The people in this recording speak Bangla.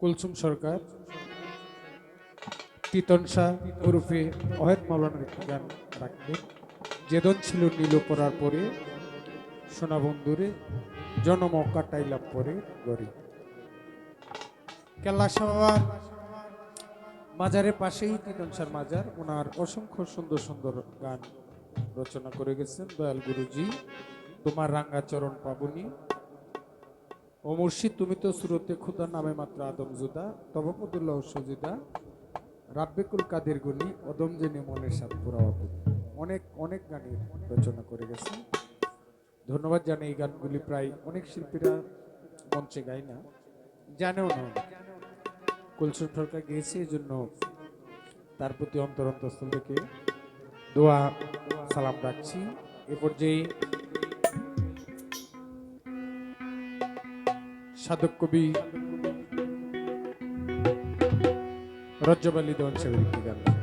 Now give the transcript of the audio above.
কুলসুম সরকার, তিতন শাহ, ওরফে অহেদ মাওলানার একটি গান রাখবেন যেদন ছিল নীল পড়ার পরে, সোনা বন্ধুরে জনম কাটাইলাম পরে গরি কেল্লা বাবার মাজারের পাশেই তিতন শাহর মাজার, ওনার অসংখ্য সুন্দর সুন্দর গান রচনা করে গেছেন। দয়াল গুরুজি, তোমার রাঙ্গা চরণ পাবনি ও মুর্শিদ, তুমি তো সুরতে খুদা নামে মাত্র আদম জুদা তবকুদুল্লাহ সজিদা, রাব্বিকুল কাদের গুনি অদম জেনে মনের সাথ পুরাওয়াবু অনেক অনেক গানের রচনা করে গেছেন ধন্যবাদ জানাই এই গানগুলি প্রায় অনেক শিল্পীরা মঞ্চে গায় না, জানেও না। কুলসুম সরকার গিয়েছে এই জন্য তার প্রতি অন্তর অন্তঃস্থল থেকে দোয়া, সালাম রাখছি। এ পর্যায়ে সাধক কবি রজ্জবল্লী দেওয়ান একটি গান।